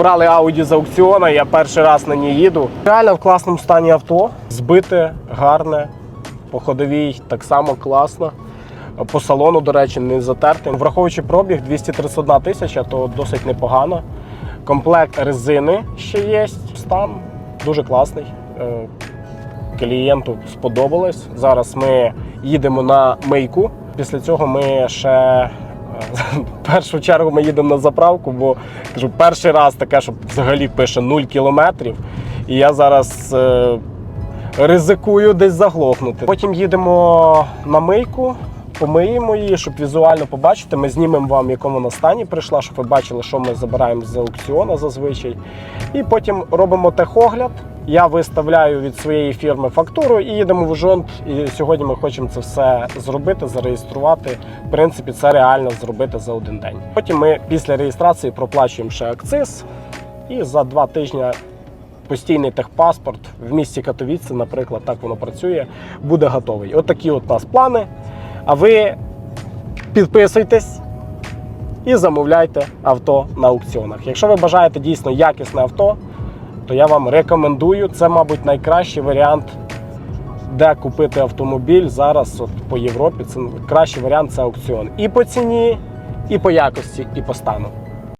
Брали Audi з аукціону, я перший раз на ній їду. Реально в класному стані авто. Збите, гарне, по ходовій так само класно. По салону, до речі, не затертий. Враховуючи пробіг 231 тисяча, то досить непогано. Комплект резини ще є. Стан дуже класний. Е, Клієнту сподобалось. Зараз ми їдемо на мийку. Після цього ми ще в першу чергу ми їдемо на заправку, бо кажу, перший раз таке, що взагалі пише 0 кілометрів. І я зараз е, ризикую десь заглохнути. Потім їдемо на мийку, помиємо її, щоб візуально побачити. Ми знімемо вам, в якому вона стані прийшла, щоб ви бачили, що ми забираємо з аукціону зазвичай. І потім робимо техогляд. Я виставляю від своєї фірми фактуру і їдемо в Ужонт. І сьогодні ми хочемо це все зробити, зареєструвати. В принципі, це реально зробити за один день. Потім ми після реєстрації проплачуємо ще акциз, і за два тижні постійний техпаспорт в місті Катовіце, наприклад, так воно працює, буде готовий. От такі от у нас плани. А ви підписуйтесь і замовляйте авто на аукціонах. Якщо ви бажаєте дійсно якісне авто, то я вам рекомендую. Це, мабуть, найкращий варіант, де купити автомобіль зараз от по Європі. Це кращий варіант це аукціон. І по ціні, і по якості, і по стану.